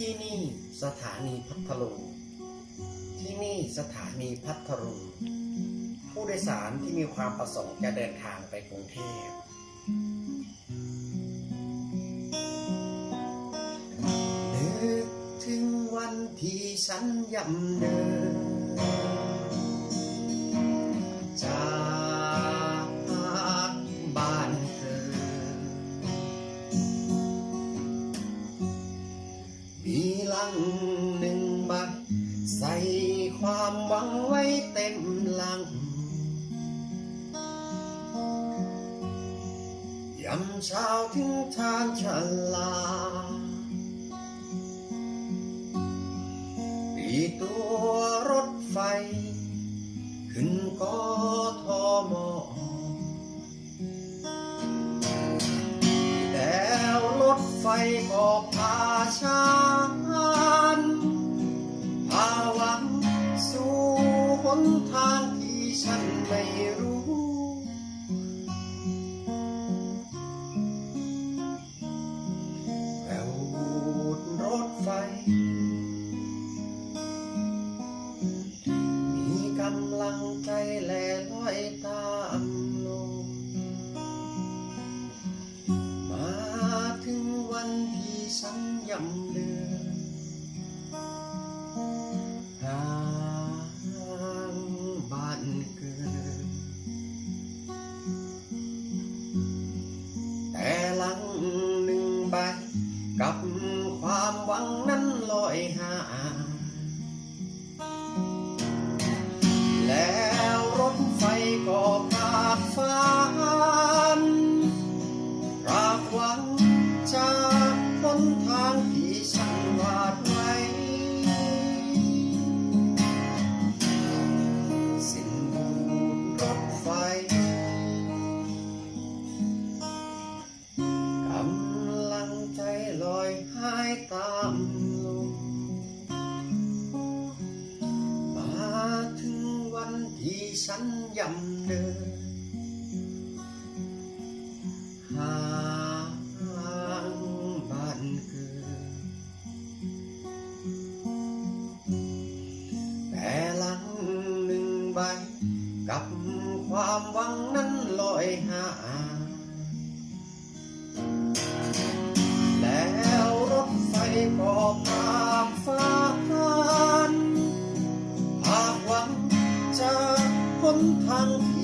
ที่นี่สถานีพัทลุง ที่นี่สถานีพัทลุง ผู้โดยสารที่มีความประสงค์จะเดินทางไปกรุงเทพนึกถึงวันที่ฉันยำเดิน ความหวังไว้เต็มลังยำเช้าถึงทางชนลาปีตัวรถไฟ ขึ้นกอทอมแล้วรถไฟก็พาฉัน นทางที่ฉันไม่รู้แววบูดรถไฟ มีกำลังใจแล่ลอยต กับความหวังนั้นลอยห่างแล้วรถไฟก็พาฟ้า กับความหวังนั้นลอยห่างแล้วรถไฟก็พาฟ้าฟันหากหวังจะหนทางที่